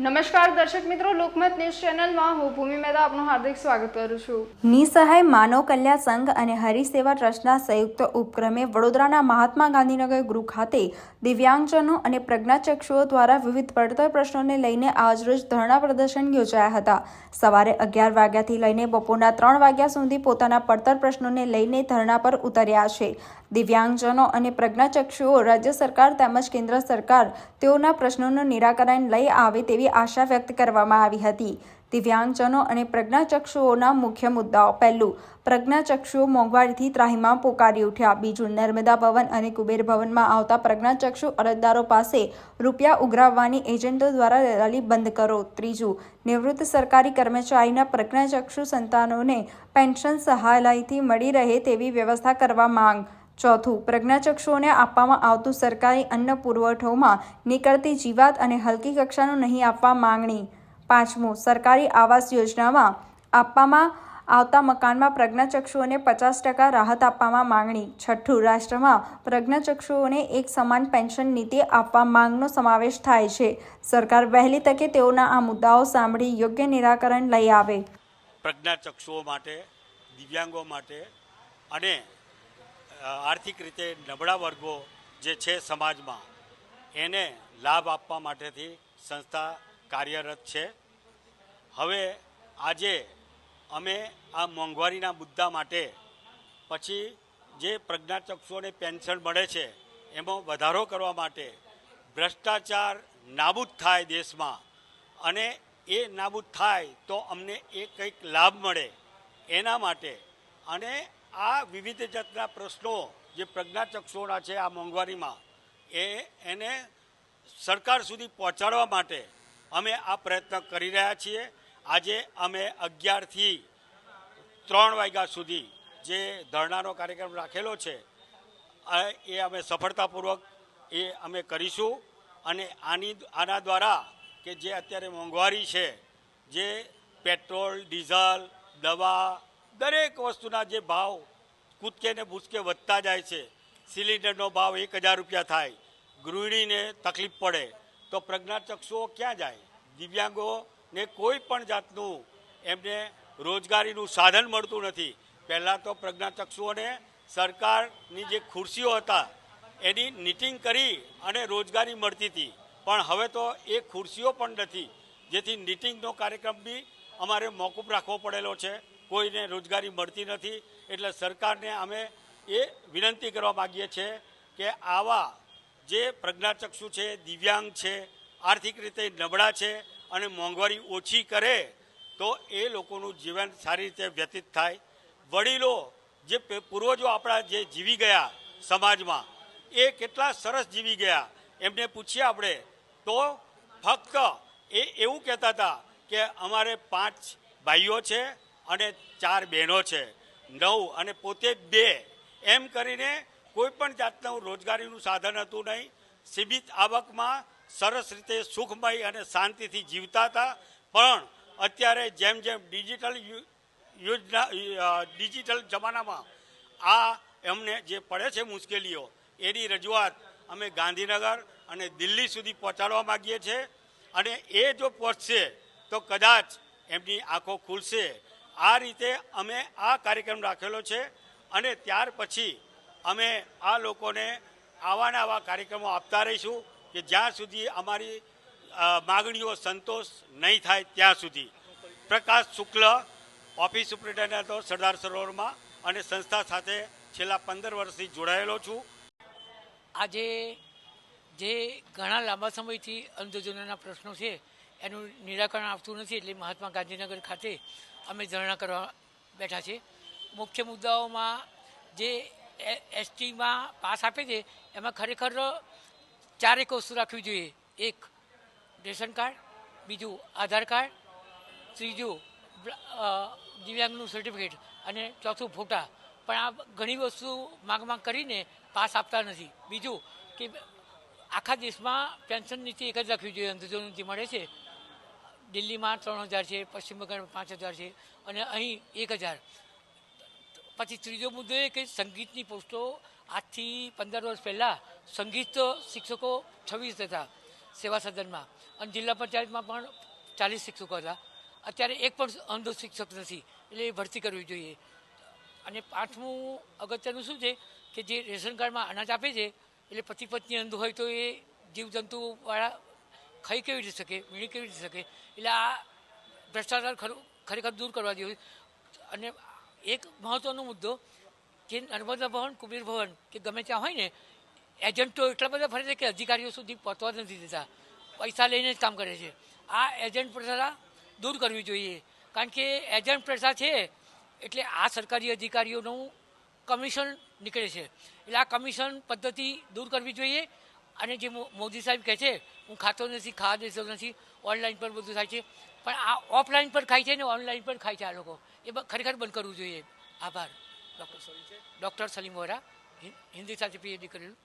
નમસ્કાર દર્શક મિત્રો, લોકમત ન્યૂઝ ચેનલમાં હું ભૂમિ મહેતા આપનું હાર્દિક સ્વાગત કરું છું. નિસહાય માનવ કલ્યાણ સંઘ અને હરિસેવા ટ્રસ્ટના સંયુક્ત ઉપક્રમે વડોદરાના મહાત્મા ગાંધીનગર ગૃહ ખાતે દિવ્યાંગજનો અને પ્રજ્ઞાચક્ષુઓ દ્વારા વિવિધ પડતર પ્રશ્નોને લઈને આજરોજ ધરણા પ્રદર્શન યોજાયા હતા. સવારે અગિયાર વાગ્યાથી લઈને બપોરના ત્રણ વાગ્યા સુધી પોતાના પડતર પ્રશ્નોને લઈને ધરણા પર ઉતર્યા છે. દિવ્યાંગજનો અને પ્રજ્ઞાચક્ષુઓ રાજ્ય સરકાર તેમજ કેન્દ્ર સરકાર તેઓના પ્રશ્નોનું નિરાકરણ લઈ આવે તેવી આશા વ્યક્ત કરવામાં આવી હતી. દિવ્યાંગજનો અને પ્રજ્ઞાચક્ષુઓના મુખ્ય મુદ્દાઓ પહેલું, પ્રજ્ઞાચક્ષુઓ મોંઘવારીથી ત્રાહીમાં પોકારી ઉઠ્યા. બીજું, નર્મદા ભવન અને કુબેર ભવનમાં આવતા પ્રજ્ઞાચક્ષુ અરજદારો પાસે રૂપિયા ઉઘરાવવાની એજન્ટો દ્વારા રેલી બંધ કરો. ત્રીજું, નિવૃત્ત સરકારી કર્મચારીના પ્રજ્ઞાચક્ષુ સંતાનોને પેન્શન સહાયથી મળી રહે તેવી વ્યવસ્થા કરવા માંગ. ચોથું, પ્રજ્ઞાચક્ષુઓને આપવામાં આવતું સરકારી અન્ન પુરવઠોમાં નીકળતી જીવાત અને હલકી કક્ષાનું નહીં આપવા માંગણી. પાંચમું, સરકારી આવાસ યોજનામાં આપવામાં આવતા મકાનમાં પ્રજ્ઞાચક્ષુઓને પચાસ ટકા રાહત આપવામાં માંગણી. છઠ્ઠું, રાષ્ટ્રમાં પ્રજ્ઞાચક્ષુઓને એક સમાન પેન્શન નીતિ આપવા માંગનો સમાવેશ થાય છે. સરકાર વહેલી તકે તેઓના આ મુદ્દાઓ સાંભળી યોગ્ય નિરાકરણ લઈ આવે. પ્રજ્ઞાચક્ષુઓ માટે, દિવ્યાંગો માટે અને આર્થિક રીતે નબળા વર્ગો જે છે સમાજમાં, એને લાભ આપવા માટેથી સંસ્થા કાર્યરત છે. હવે આજે અમે આ મોંઘવારીના મુદ્દા માટે પછી જે પ્રજ્ઞાચક્ષુઓને પેન્શન મળે છે, એમાં વધારો કરવા માટે ભ્રષ્ટાચાર નાબૂદ થાય દેશમાં અને એ નાબૂદ થાય તો અમને એ કંઈક લાભ મળે એના માટે અને આ વિવિધ જાતના પ્રશ્નો જે પ્રજ્ઞાચક્ષુઓના છે આ મોંઘવારીમાં, એ એને સરકાર સુધી પહોંચાડવા માટે અમે આ પ્રયત્ન કરી રહ્યા છીએ. આજે અમે અગિયારથી ત્રણ વાગ્યા સુધી જે ધરણાનો કાર્યક્રમ રાખેલો છે એ અમે સફળતાપૂર્વક એ અમે કરીશું. અને આની, આના દ્વારા કે જે અત્યારે મોંઘવારી છે, જે પેટ્રોલ, ડીઝલ, દવા દરેક વસ્તુના જે ભાવ કૂદકે ને ભૂસકે વધતા જાય છે, સિલિન્ડરનો ભાવ એક હજાર રૂપિયા થાય, ગૃહિણીને તકલીફ પડે, તો પ્રજ્ઞાચક્ષુઓ ક્યાં જાય? દિવ્યાંગોને કોઈ પણ જાતનું એમને રોજગારીનું સાધન મળતું નથી. પહેલાં તો પ્રજ્ઞાચક્ષુઓને સરકારની જે ખુરશીઓ હતા, એની નીટિંગ કરી અને રોજગારી મળતી હતી. પણ હવે તો એ ખુરશીઓ પણ નથી, જેથી નીટિંગનો કાર્યક્રમ બી અમારે મોકૂફ રાખવો પડેલો છે. કોઈને રોજગારી મળતી નથી, એટલે સરકારને અમે એ વિનંતી કરવા માગીએ છીએ કે આવા જે પ્રજ્ઞાચક્ષુ છે, દિવ્યાંગ છે, આર્થિક રીતે નબળા છે અને મોંઘવારી ઓછી કરે, તો એ લોકોનું જીવન સારી રીતે વ્યતીત થાય. વડીલો જે પૂર્વજો આપણા જે જીવી ગયા સમાજમાં, એ કેટલા સરસ જીવી ગયા. એમને પૂછીએ આપણે, તો ફક્ત એ એવું કહેતા હતા કે અમારે પાંચ ભાઈઓ છે અને ચાર બહેનો છે, નવ અને પોતે બે. એમ કરીને કોઈ પણ જાતનું રોજગારીનું સાધન હતું નહીં. સીમિત આવકમાં સરસ રીતે સુખમય અને શાંતિથી જીવતા હતા. પણ અત્યારે જેમ જેમ ડિજિટલ યોજના ડિજિટલ જમાનામાં આ એમને જે પડે છે મુશ્કેલીઓ, એની રજૂઆત અમે ગાંધીનગર અને દિલ્હી સુધી પહોંચાડવા માગીએ છીએ. અને એ જો પહોંચશે, તો કદાચ એમની આંખો ખુલશે. આ રીતે અમે આ કાર્યક્રમ રાખેલો છે અને ત્યાર પછી અમે આ લોકોને આવાના આવા કાર્યક્રમો આપતા રહીશું કે જ્યાં સુધી અમારી માગણીઓ સંતોષ નહીં થાય ત્યાં સુધી. પ્રકાશ શુક્લ, ઓફિસ સુપ્રિન્ટેન્ડન્ટ હતો સરદાર સરોવરમાં અને સંસ્થા સાથે છેલ્લા પંદર વર્ષથી જોડાયેલો છું. આજે જે ઘણા લાંબા સમયથી અંધજનોના પ્રશ્નો છે એનું નિરાકરણ આવતું નથી એટલે મહાત્મા ગાંધીનગર ખાતે અમે ધરણા કરવા બેઠા છે મુખ્ય મુદ્દાઓમાં જે એસટીમાં પાસ આપે છે, એમાં ખરેખર ચારેક વસ્તુ રાખવી જોઈએ. એક રેશન કાર્ડ, બીજું આધાર કાર્ડ, ત્રીજું દિવ્યાંગનું સર્ટિફિકેટ અને ચોથું ફોટા. પણ આ ઘણી વસ્તુ માંગ માંગ કરીને પાસ આપતા નથી. બીજું કે આખા દેશમાં પેન્શન નીતિ એક જ રાખવી જોઈએ અંધજનો નીતિ મળે છે. દિલ્હીમાં ત્રણ હજાર છે, પશ્ચિમ બંગાળમાં પાંચ હજાર છે અને અહીં એક હજાર. પછી ત્રીજો મુદ્દો એ કે સંગીતની પોસ્ટો આજથી પંદર વર્ષ પહેલાં સંગીત શિક્ષકો છવ્વીસ હતા સેવા સદનમાં અને જિલ્લા પંચાયતમાં પણ ચાલીસ શિક્ષકો હતા. અત્યારે એક પણ અંધ શિક્ષક નથી, એટલે એ ભરતી કરવી જોઈએ. અને પાંચમું અગત્યનું શું છે કે જે રેશન કાર્ડમાં અનાજ આપે છે, એટલે પતિ પત્ની અંધ હોય તો એ જીવજંતુવાળા ખાઈ કેવી રીતે શકે મીણી કેવી રીતે શકે? એટલે આ ભ્રષ્ટાચાર ખરું, ખરેખર દૂર કરવા જોઈએ અને એક મહત્ત્વનો મુદ્દો કે નર્મદા ભવન, કુબેર ભવન, કે ગમે ત્યાં હોય ને, એજન્ટો એટલા બધા ફરે છે કે અધિકારીઓ સુધી પહોંચવા નથી દેતા. પૈસા લઈને જ કામ કરે છે. આ એજન્ટ પ્રથા દૂર કરવી જોઈએ. કારણ કે એજન્ટ પ્રથા છે, એટલે આ સરકારી અધિકારીઓનું કમિશન નીકળે છે. એટલે આ કમિશન પદ્ધતિ દૂર કરવી જોઈએ. અને જે મોદી સાહેબ કહે છે, હું ખાતો નથી, ખાવા દેતો નથી ઓનલાઈન પર બધું થાય છે. પણ આ ઓફલાઈન પર ખાય છે ને ઓનલાઈન પર ખાય છે આ લોકો. એ ખરેખર બંધ કરવું જોઈએ. આભાર. ડૉક્ટર ડૉક્ટર સલીમ વોરા હિન્દી સાથે પીએચડી કરેલું